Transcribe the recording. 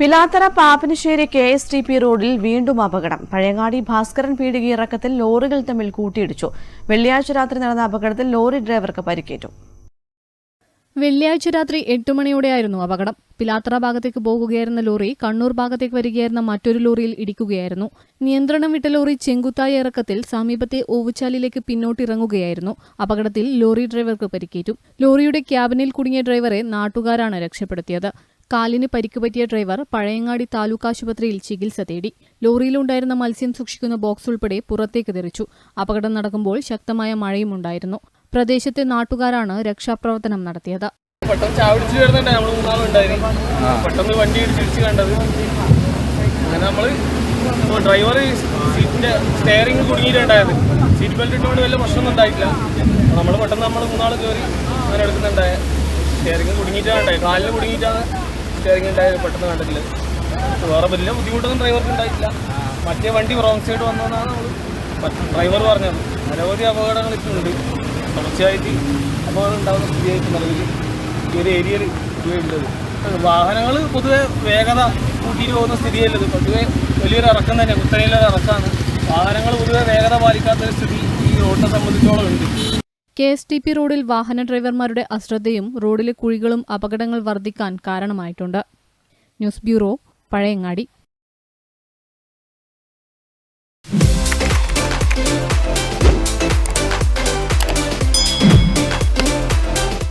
Pilathara Papinisseri K S T P റോഡിൽ വീണ്ടും അപകടം. പഴയങ്ങാടി ഭാസ്കരൻ പീടിക ഇറക്കത്തിൽ ലോറികൾ തമ്മിൽ കൂട്ടിയിടിച്ചു. വെള്ളിയാഴ്ച രാത്രി നടന്ന അപകടത്തിൽ ലോറി ഡ്രൈവർക്ക് പരിക്കേറ്റു. വെള്ളിയാഴ്ച രാത്രി എട്ട് മണിയോടെയായിരുന്നു അപകടം. പിലാത്തറ ഭാഗത്തേക്ക് പോകുകയായിരുന്ന ലോറി കണ്ണൂർ ഭാഗത്തേക്ക് വരികയായിരുന്ന മറ്റൊരു ലോറിയിൽ ഇടിക്കുകയായിരുന്നു. നിയന്ത്രണം വിട്ട ലോറി ചെങ്കുത്തായ ഇറക്കത്തിൽ സമീപത്തെ ഓവുചാലിലേക്ക് പിന്നോട്ടിറങ്ങുകയായിരുന്നു. അപകടത്തിൽ ലോറി ഡ്രൈവർക്ക് പരിക്കേറ്റു. ലോറിയുടെ ക്യാബിനിൽ കുടുങ്ങിയ ഡ്രൈവറെ നാട്ടുകാരാണ് രക്ഷപ്പെടുത്തിയത്. കാലിന് പരിക്കുപറ്റിയ ഡ്രൈവർ പഴയങ്ങാടി താലൂക്ക് ആശുപത്രിയിൽ ചികിത്സ തേടി. ലോറിയിലുണ്ടായിരുന്ന മത്സ്യം സൂക്ഷിക്കുന്ന ബോക്സ് ഉൾപ്പെടെ പുറത്തേക്ക് തെറിച്ചു. അപകടം നടക്കുമ്പോൾ ശക്തമായ മഴയും ഉണ്ടായിരുന്നു. പ്രദേശത്തെ നാട്ടുകാരാണ് രക്ഷാപ്രവർത്തനം നടത്തിയത്. പെട്ടെന്ന് ചാവിടിച്ച് വരുന്നുണ്ട്. നമ്മൾ മൂന്നാളുണ്ടായിരുന്നു പെട്ടെന്ന് വണ്ടി ഇടിച്ചിടിച്ച് കണ്ടത്. അങ്ങനെ നമ്മൾ ഡ്രൈവർ സീറ്റിന്റെ സ്റ്റെയറിംഗ് കുടുങ്ങിയിട്ടുണ്ടായത്. സീറ്റ് ബെൽറ്റ് ഇട്ടുകൊണ്ട് വലിയ പ്രശ്നമൊന്നും ഉണ്ടായിട്ടില്ല. നമ്മൾ പെട്ടെന്ന് നമ്മൾ മൂന്നാൾ കയറി അങ്ങനെ എടുക്കുന്നുണ്ടായ. സ്റ്റെയറിംഗ് കുടുങ്ങിയിട്ടാണ് കാലിൽ കുടുങ്ങിയിട്ടാണ്. സ്റ്റെയറിംഗ് ഉണ്ടായത് പെട്ടെന്ന് കണ്ടിട്ടില്ല. വേറെ വലിയ ബുദ്ധിമുട്ടൊന്നും ഡ്രൈവർക്ക് ഉണ്ടായിട്ടില്ല. മറ്റേ വണ്ടി റോങ് സൈഡ് വന്നതെന്നാണ് ഡ്രൈവർ പറഞ്ഞത് നിരവധി അപകടങ്ങൾ ഇട്ടുണ്ട് തുടർച്ചയായിട്ട് അപകടം ഉണ്ടാകുന്ന സ്ഥിതിയായിട്ട് നിലവിൽ ഈ ഒരു ഏരിയയിൽ ഉള്ളത് വാഹനങ്ങൾ പൊതുവെ വേഗത കൂട്ടിയിട്ട് പോകുന്ന സ്ഥിതിയല്ലത് പൊതുവെ വലിയൊരു ഇറക്കം തന്നെ കുത്തനയിലൊരു ഇറക്കമാണ് വാഹനങ്ങൾ പൊതുവെ വേഗത പാലിക്കാത്തൊരു സ്ഥിതി ഈ റോഡിനെ സംബന്ധിച്ചോളം ഉണ്ട്. കെ എസ് ടി പി റോഡിൽ വാഹന ഡ്രൈവർമാരുടെ അശ്രദ്ധയും റോഡിലെ കുഴികളും അപകടങ്ങൾ വർദ്ധിക്കാൻ കാരണമായിട്ടുണ്ട്. News bureau Pazhayangadi.